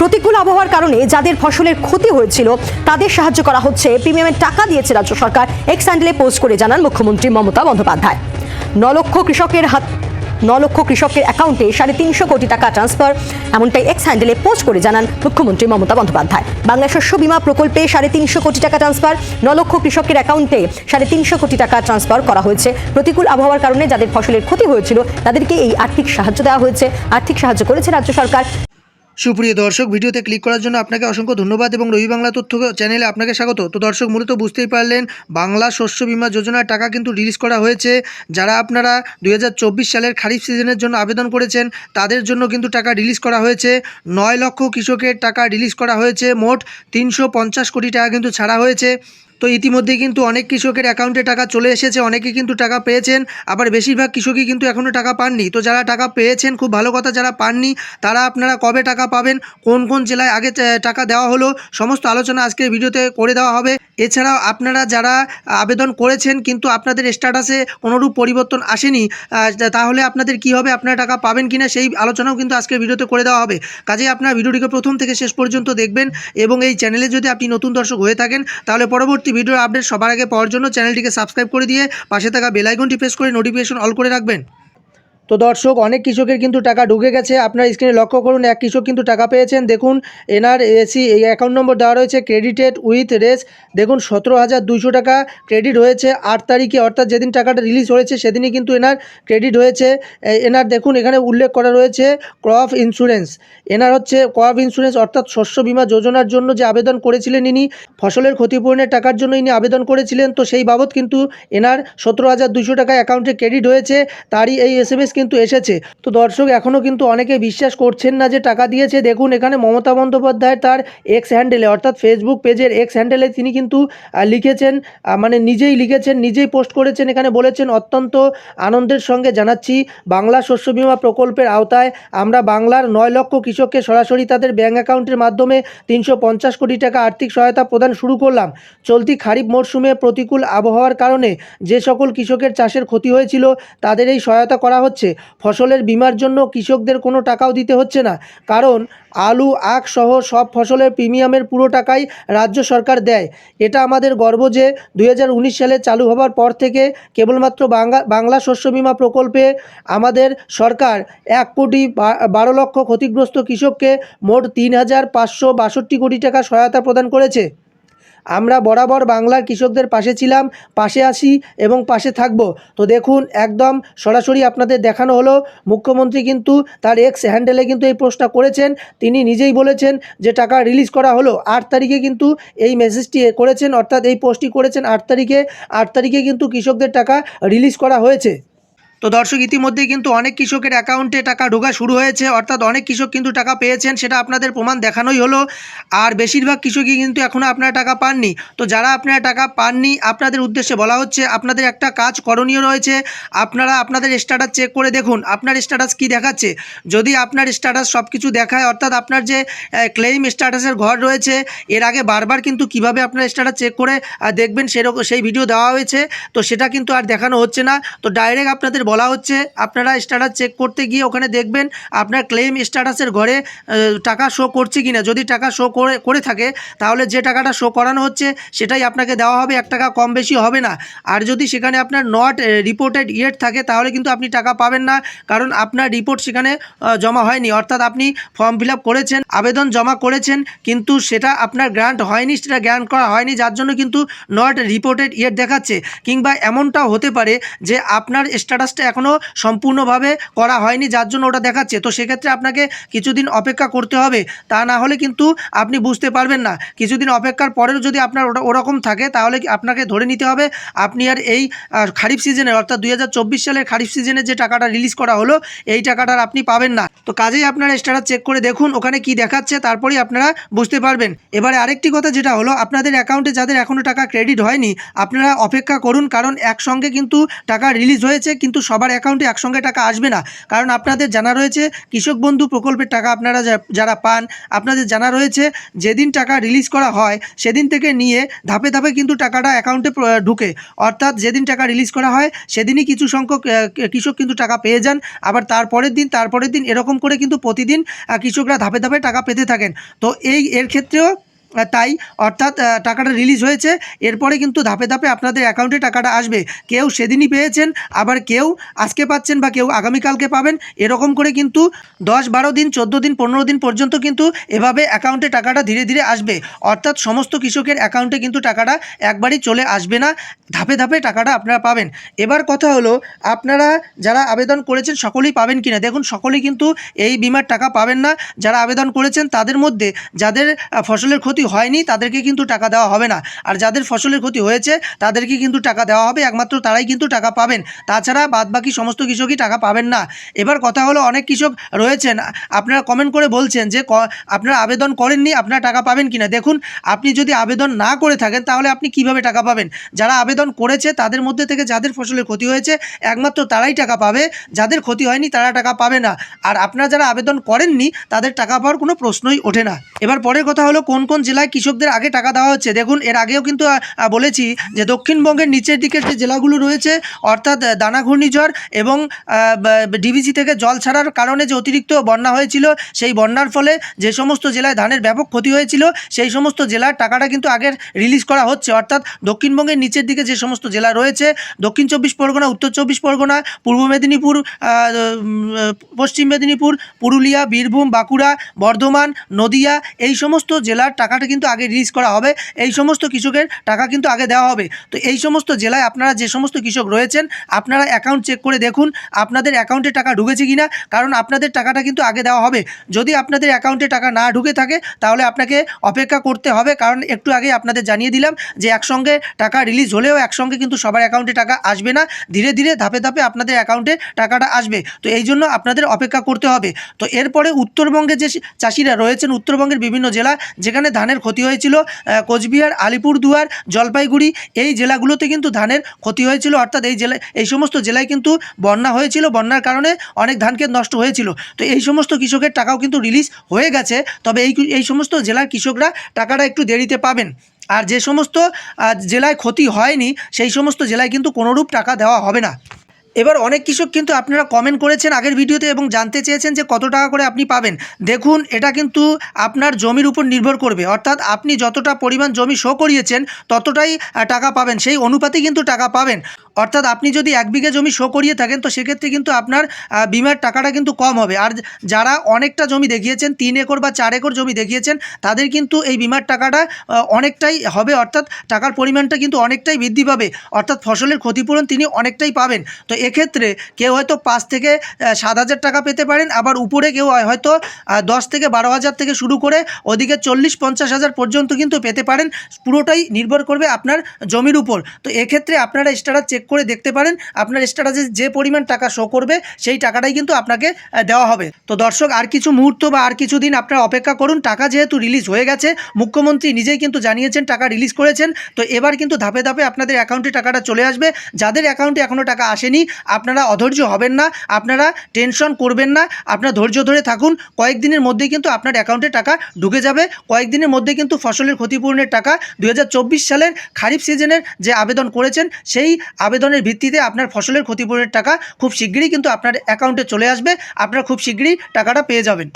প্রতিকূল আবহাওয়ার কারণে যাদের ফসলের ক্ষতি হয়েছিল, তাদের সাহায্য করা হচ্ছে। প্রিমিয়ামের টাকা দিয়েছে রাজ্য সরকার। এক্স হ্যান্ডেলে পোস্ট করে জানান মুখ্যমন্ত্রী মমতা বন্দ্যোপাধ্যায়। ন লক্ষ কৃষকের হাত ন লক্ষ কৃষকের অ্যাকাউন্টে সাড়ে তিনশো কোটি টাকা ট্রান্সফার, এমনটাই এক্স হ্যান্ডেলে পোস্ট করে জানান মুখ্যমন্ত্রী মমতা বন্দ্যোপাধ্যায়। বাংলা শস্য বিমা প্রকল্পে সাড়ে তিনশো কোটি টাকা ট্রান্সফার ন লক্ষ কৃষকের অ্যাকাউন্টে সাড়ে তিনশো কোটি টাকা ট্রান্সফার করা হয়েছে। প্রতিকূল আবহাওয়ার কারণে যাদের ফসলের ক্ষতি হয়েছিল, তাদেরকে এই আর্থিক সাহায্য দেওয়া হয়েছে। আর্থিক সাহায্য করেছে রাজ্য সরকার। সুপ্রিয় দর্শক, ভিডিওতে ক্লিক করার জন্য আপনাকে অসংখ্য ধন্যবাদ এবং রবি বাংলা তথ্য চ্যানেলে আপনাকে স্বাগত। তো দর্শক, মূলত বুঝতেই পারলেন, বাংলা শস্য বীমা যোজনার টাকা কিন্তু রিলিজ করা হয়েছে। যারা আপনারা দু হাজার চব্বিশ সালের খারিফ সিজনের জন্য আবেদন করেছেন, তাদের জন্য কিন্তু টাকা রিলিজ করা হয়েছে। নয় লক্ষ কৃষকের টাকা রিলিজ করা হয়েছে। মোট তিনশো পঞ্চাশ কোটি টাকা কিন্তু ছাড়া হয়েছে। তো ইতিমধ্যে কিন্তু অনেক কৃষকের অ্যাকাউন্টে টাকা চলে এসেছে, অনেকে কিন্তু টাকা পেয়েছেন, আবার বেশিরভাগ কৃষকই কিন্তু এখনও টাকা পাননি। তো যারা টাকা পেয়েছেন, খুব ভালো কথা, যারা পাননি, তারা আপনারা কবে টাকা পাবেন, কোন কোন জেলায় আগে টাকা দেওয়া হলো, সমস্ত আলোচনা আজকের ভিডিওতে করে দেওয়া হবে। এছাড়াও আপনারা যারা আবেদন করেছেন, কিন্তু আপনাদের স্ট্যাটাসে কোনোরূপ পরিবর্তন আসেনি তাহলে আপনাদের কি হবে, আপনারা টাকা পাবেন কিনা, সেই আলোচনাও কিন্তু আজকের ভিডিওতে করে দেওয়া হবে। কাজেই আপনারা ভিডিওটিকে প্রথম থেকে শেষ পর্যন্ত দেখবেন, এবং এই চ্যানেলে যদি আপনি নতুন দর্শক হয়ে থাকেন, তাহলে পরবর্তী ভিডিওর আপডেট সবার আগে পাওয়ার জন্য চ্যানেলটিকে সাবস্ক্রাইব করে দিয়ে পাশে থাকা বেলাইকনটি প্রেস করে নোটিফিকেশন অল করে রাখবেন। তো দর্শক, অনেক কৃষকের কিন্তু টাকা ঢুকে গেছে। আপনার স্ক্রিনে লক্ষ্য করুন, এক কৃষক কিন্তু টাকা পেয়েছেন। দেখুন এনার এসি, এই অ্যাকাউন্ট নম্বর দেওয়া রয়েছে ক্রেডিটেড উইথ রেস দেখুন, সতেরো হাজার দুইশো টাকা ক্রেডিট হয়েছে আট তারিখে, অর্থাৎ যেদিন টাকাটা রিলিজ হয়েছে, সেদিনই কিন্তু এনার ক্রেডিট হয়েছে। এনার দেখুন, এখানে উল্লেখ করা রয়েছে ক্রপ ইন্স্যুরেন্স এনার হচ্ছে ক্রপ ইন্স্যুরেন্স অর্থাৎ শস্য বীমা যোজনার জন্য যে আবেদন করেছিলেন ইনি, ফসলের ক্ষতিপূরণের টাকার জন্য ইনি আবেদন করেছিলেন। তো সেই বাবদ কিন্তু এনার সতেরো হাজার দুশো টাকা অ্যাকাউন্টে ক্রেডিট হয়েছে। তারই এই এস কিন্তু এসেছে। তো দর্শক এখনও কিন্তু অনেকে বিশ্বাস করছেন না যে টাকা দিয়েছে। দেখুন, এখানে মমতা বন্দ্যোপাধ্যায় তার এক্স হ্যান্ডেলে অর্থাৎ ফেসবুক পেজের এক্স হ্যান্ডেলে তিনি কিন্তু লিখেছেন মানে নিজেই লিখেছেন, নিজেই পোস্ট করেছেন। এখানে বলেছেন, অত্যন্ত আনন্দের সঙ্গে জানাচ্ছি, বাংলা শস্য বীমা প্রকল্পের আওতায় আমরা বাংলার নয় লক্ষ কৃষককে সরাসরি তাদের ব্যাঙ্ক অ্যাকাউন্টের মাধ্যমে তিনশো পঞ্চাশ কোটি টাকা আর্থিক সহায়তা প্রদান শুরু করলাম। চলতি খারিফ মরশুমে প্রতিকূল আবহাওয়ার কারণে যে সকল কৃষকের চাষের ক্ষতি হয়েছিল, তাদের এই সহায়তা করা হচ্ছে। ফসলের বীমার জন্য কৃষকদের কোনো টাকাও দিতে হচ্ছে না। কারণ আলু, আখ সহ সব ফসলের প্রিমিয়ামের পুরো টাকাই রাজ্য সরকার দেয়। এটা আমাদের গর্ব যে দুই হাজার উনিশ সালে চালু হবার পর থেকে কেবলমাত্র বাংলা বাংলা শস্য বিমা প্রকল্পে আমাদের সরকার এক কোটি বারো লক্ষ ক্ষতিগ্রস্ত কৃষককে মোট তিন হাজার পাঁচশো বাষট্টি কোটি টাকা সহায়তা প্রদান করেছে। আমরা বরাবর বাংলার কৃষকদের পাশে ছিলাম, পাশে আসি এবং পাশে থাকব। তো দেখুন, একদম সরাসরি আপনাদের দেখানো হলো। মুখ্যমন্ত্রী কিন্তু তার এক্স হ্যান্ডেলে কিন্তু এই পোস্টটা করেছেন। তিনি নিজেই বলেছেন যে টাকা রিলিজ করা হলো। আট তারিখে কিন্তু এই মেসেজটি করেছেন, অর্থাৎ এই পোস্টটি করেছেন আট তারিখে। আট তারিখে কিন্তু কৃষকদের টাকা রিলিজ করা হয়েছে। তো দর্শক, ইতিমধ্যেই কিন্তু অনেক কৃষকের অ্যাকাউন্টে টাকা ঢোকা শুরু হয়েছে, অর্থাৎ অনেক কৃষক কিন্তু টাকা পেয়েছেন, সেটা আপনাদের প্রমাণ দেখানোই হলো। আর বেশিরভাগ কৃষকই কিন্তু এখনও আপনারা টাকা পাননি। তো যারা আপনারা টাকা পাননি, আপনাদের উদ্দেশ্যে বলা হচ্ছে, আপনাদের একটা কাজ করণীয় রয়েছে। আপনারা আপনাদের স্ট্যাটাস চেক করে দেখুন, আপনার স্ট্যাটাস কি দেখাচ্ছে। যদি আপনার স্ট্যাটাস সব কিছু দেখায়, অর্থাৎ আপনার যে ক্লেইম স্ট্যাটাসের ঘর রয়েছে, এর আগে বারবার কিন্তু কীভাবে আপনার স্ট্যাটাস চেক করে দেখবেন সেরকম, সেই ভিডিও দেওয়া হয়েছে। তো সেটা কিন্তু আর দেখানো হচ্ছে না। তো ডাইরেক্ট আপনাদের বলা হচ্ছে, আপনারা স্ট্যাটাস চেক করতে গিয়ে ওখানে দেখবেন আপনার ক্লেম স্ট্যাটাসের ঘরে টাকা শো করছে কি না যদি টাকা শো করে করে থাকে, তাহলে যে টাকাটা শো করানো হচ্ছে, সেটাই আপনাকে দেওয়া হবে। এক টাকা কম বেশি হবে না। আর যদি সেখানে আপনার নট রিপোর্টেড ইয়েট থাকে, তাহলে কিন্তু আপনি টাকা পাবেন না। কারণ আপনার রিপোর্ট সেখানে জমা হয়নি। অর্থাৎ আপনি ফর্ম ফিল করেছেন, আবেদন জমা করেছেন, কিন্তু সেটা আপনার গ্রান্ট হয়নি, সেটা গ্রান্ট করা হয়নি, যার জন্য কিন্তু নট রিপোর্টেড ইয়েট দেখাচ্ছে। কিংবা এমনটাও হতে পারে যে আপনার স্ট্যাটাসটা এখনও সম্পূর্ণভাবে করা হয়নি, যার জন্য ওটা দেখাচ্ছে। তো সেক্ষেত্রে আপনাকে কিছুদিন অপেক্ষা করতে হবে। তা না হলে কিন্তু আপনি বুঝতে পারবেন না। কিছুদিন অপেক্ষার পরেও যদি আপনার ওটা ওরকম থাকে, তাহলে আপনাকে ধরে নিতে হবে, আপনি আর এই খারিফ সিজনে অর্থাৎ দুই হাজার চব্বিশ সালের খারিফ সিজনে যে টাকাটা রিলিজ করা হলো, এই টাকাটা আপনি পাবেন না। তো কাজেই আপনারা স্ট্যাটাস চেক করে দেখুন, ওখানে কি দেখাচ্ছে, তারপরেই আপনারা বুঝতে পারবেন। এবারে আরেকটি কথা যেটা হলো, আপনাদের অ্যাকাউন্টে যাদের এখনও টাকা ক্রেডিট হয়নি, আপনারা অপেক্ষা করুন, কারণ একসঙ্গে কিন্তু টাকা রিলিজ হয়েছে, কিন্তু সবার অ্যাকাউন্টে একসঙ্গে টাকা আসবে না। কারণ আপনাদের জানা রয়েছে, কৃষক বন্ধু প্রকল্পের টাকা আপনারা যারা পান, আপনাদের জানা রয়েছে, যেদিন টাকা রিলিজ করা হয়, সেদিন থেকে নিয়ে ধাপে ধাপে কিন্তু টাকাটা অ্যাকাউন্টে ঢুকে। অর্থাৎ যেদিন টাকা রিলিজ করা হয়, সেদিনই কিছু সংখ্যক কৃষক কিন্তু টাকা পেয়ে যান। আবার তারপরের দিন তারপরের দিন এরকম করে কিন্তু প্রতিদিন কৃষকরা ধাপে ধাপে টাকা পেতে থাকেন। তো এই এর ক্ষেত্রেও তাই অর্থাৎ টাকাটা রিলিজ হয়েছে। এরপরে কিন্তু ধাপে ধাপে আপনাদের অ্যাকাউন্টে টাকাটা আসবে। কেউ সেদিনই পেয়েছেন, আবার কেউ আজকে পাচ্ছেন বা কেউ আগামীকালকে পাবেন। এরকম করে কিন্তু দশ, বারো দিন, চোদ্দ দিন, পনেরো দিন পর্যন্ত কিন্তু এভাবে অ্যাকাউন্টে টাকাটা ধীরে ধীরে আসবে। অর্থাৎ সমস্ত কৃষকের অ্যাকাউন্টে কিন্তু টাকাটা একবারই চলে আসবে না। ধাপে ধাপে টাকাটা আপনারা পাবেন। এবার কথা হলো, আপনারা যারা আবেদন করেছেন সকলেই পাবেন কিনা? দেখুন, সকলেই কিন্তু এই বিমার টাকা পাবেন না। যারা আবেদন করেছেন তাদের মধ্যে, যাদের ফসলের ক্ষতি হয়নি, তাদেরকে কিন্তু টাকা দেওয়া হবে না। আর যাদের ফসলের ক্ষতি হয়েছে, তাদেরকে কিন্তু টাকা দেওয়া হবে, একমাত্র তারাই কিন্তু টাকা পাবেন। তাছাড়া বাদবাকি সমস্ত কৃষকই টাকা পাবেন না। এবার কথা হলো, অনেক কৃষক রয়েছেন, আপনারা কমেন্ট করে বলছেন যে আপনারা আবেদন করেননি, আপনারা টাকা পাবেন কিনা? দেখুন, আপনি যদি আবেদন না করে থাকেন, তাহলে আপনি কীভাবে টাকা পাবেন? যারা আবেদন করেছে, তাদের মধ্যে থেকে যাদের ফসলের ক্ষতি হয়েছে, একমাত্র তারাই টাকা পাবে। যাদের ক্ষতি হয়নি, তারা টাকা পাবে না। আর আপনারা যারা আবেদন করেননি, তাদের টাকা পাওয়ার কোনো প্রশ্নই ওঠে না। এবার পরের কথা হলো, কোন কোন জেলায় কৃষকদের আগে টাকা দেওয়া হচ্ছে। দেখুন, এর আগেও কিন্তু বলেছি যে দক্ষিণবঙ্গের নিচের দিকের যে জেলাগুলো রয়েছে, অর্থাৎ দানা ঘূর্ণিঝড় এবং ডিভিসি থেকে জল ছাড়ার কারণে যে অতিরিক্ত বন্যা হয়েছিল, সেই বন্যার ফলে যে সমস্ত জেলায় ধানের ব্যাপক ক্ষতি হয়েছিল, সেই সমস্ত জেলার টাকাটা কিন্তু আগের রিলিজ করা হচ্ছে। অর্থাৎ, দক্ষিণবঙ্গের নিচের দিকে যে সমস্ত জেলা রয়েছে, দক্ষিণ চব্বিশ পরগনা, উত্তর চব্বিশ পরগনা, পূর্ব মেদিনীপুর পশ্চিম মেদিনীপুর, পুরুলিয়া, বীরভূম, বাঁকুড়া, বর্ধমান, নদিয়া, এই সমস্ত জেলার টাকাটা কিন্তু আগে রিলিজ করা হবে। এই সমস্ত কৃষকের টাকা কিন্তু আগে দেওয়া হবে। তো এই সমস্ত জেলায় আপনারা যে সমস্ত কৃষক রয়েছেন, আপনারা অ্যাকাউন্ট চেক করে দেখুন, আপনাদের অ্যাকাউন্টে টাকা ঢুকেছে কিনা, কারণ আপনাদের টাকাটা কিন্তু আগে দেওয়া হবে। যদি আপনাদের অ্যাকাউন্টে টাকা না ঢুকে থাকে, তাহলে আপনাকে অপেক্ষা করতে হবে, কারণ একটু আগে আপনাদের জানিয়ে দিলাম যে একসঙ্গে টাকা রিলিজ হলেও একসঙ্গে কিন্তু সবার অ্যাকাউন্টে টাকা আসবে না। ধীরে ধীরে ধাপে ধাপে আপনাদের অ্যাকাউন্টে টাকাটা আসবে। তো এই জন্য আপনাদের অপেক্ষা করতে হবে। তো এরপরে উত্তরবঙ্গে যে চাষিরা রয়েছেন, উত্তরবঙ্গের বিভিন্ন জেলা, যেখানে ধানের ক্ষতি হয়েছিল কোচবিহার, আলিপুরদুয়ার, জলপাইগুড়ি, এই জেলাগুলোতে কিন্তু ধানের ক্ষতি হয়েছিল। অর্থাৎ এই জেলায় এই সমস্ত জেলায় কিন্তু বন্যা হয়েছিল। বন্যার কারণে অনেক ধান ক্ষেত নষ্ট হয়েছিল। তো এই সমস্ত কৃষকের টাকাও কিন্তু রিলিজ হয়ে গেছে। তবে এই এই সমস্ত জেলার কৃষকরা টাকাটা একটু দেরিতে পাবেন। আর যে সমস্ত জেলায় ক্ষতি হয়নি, সেই সমস্ত জেলায় কিন্তু কোনোরূপ টাকা দেওয়া হবে না। এবার অনেক কৃষক কিন্তু আপনারা কমেন্ট করেছেন আগের ভিডিওতে এবং জানতে চেয়েছেন যে কত টাকা করে আপনি পাবেন। দেখুন, এটা কিন্তু আপনার জমির উপর নির্ভর করবে। অর্থাৎ আপনি যতটা পরিমাণ জমি শো করিয়েছেন, ততটাই টাকা পাবেন। সেই অনুপাতেই কিন্তু টাকা পাবেন। অর্থাৎ আপনি যদি এক বিঘে জমি শো করিয়ে থাকেন, তো সেক্ষেত্রে কিন্তু আপনার বিমার টাকাটা কিন্তু কম হবে। আর যারা অনেকটা জমি দেখিয়েছেন, তিন একর বা চার একর জমি দেখিয়েছেন, তাদের কিন্তু এই বিমার টাকাটা অনেকটাই হবে। অর্থাৎ টাকার পরিমাণটা কিন্তু অনেকটাই বৃদ্ধি পাবে। অর্থাৎ ফসলের ক্ষতিপূরণ তিনি অনেকটাই পাবেন। তো এক্ষেত্রে কেউ হয়তো পাঁচ থেকে সাত হাজার টাকা পেতে পারেন। আবার উপরে কেউ হয়- হয়তো দশ থেকে বারো হাজার থেকে শুরু করে ওদিকে চল্লিশ, পঞ্চাশ হাজার পর্যন্ত কিন্তু পেতে পারেন। পুরোটাই নির্ভর করবে আপনার জমির উপর। তো এক্ষেত্রে আপনারা স্ট্যাটাস চেক করে দেখতে পারেন। আপনার স্ট্যাটাসে যে পরিমাণ টাকা শো করবে, সেই টাকাটাই কিন্তু আপনাকে দেওয়া হবে। তো দর্শক, আর কিছু মুহূর্ত বা আর কিছু দিন আপনারা অপেক্ষা করুন। টাকা যেহেতু রিলিজ হয়ে গেছে, মুখ্যমন্ত্রী নিজেই কিন্তু জানিয়েছেন টাকা রিলিজ করেছেন। তো এবার কিন্তু ধাপে ধাপে আপনাদের অ্যাকাউন্টে টাকাটা চলে আসবে। যাদের অ্যাকাউন্টে এখনও টাকা আসেনি আপনারা অধৈর্য হবেন না, আপনারা টেনশন করবেন না, আপনারা ধৈর্য ধরে থাকুন। কয়েকদিনের মধ্যেই কিন্তু আপনার অ্যাকাউন্টে টাকা ঢুকে যাবে। কয়েকদিনের মধ্যে কিন্তু ফসলের ক্ষতিপূরণের টাকা দু হাজার চব্বিশ সালের খারিফ সিজনের যে আবেদন করেছেন, সেই আবেদনের ভিত্তিতে আপনার ফসলের ক্ষতিপূরণের টাকা খুব শীঘ্রই কিন্তু আপনার অ্যাকাউন্টে চলে আসবে। আপনারা খুব শীঘ্রই টাকাটা পেয়ে যাবেন।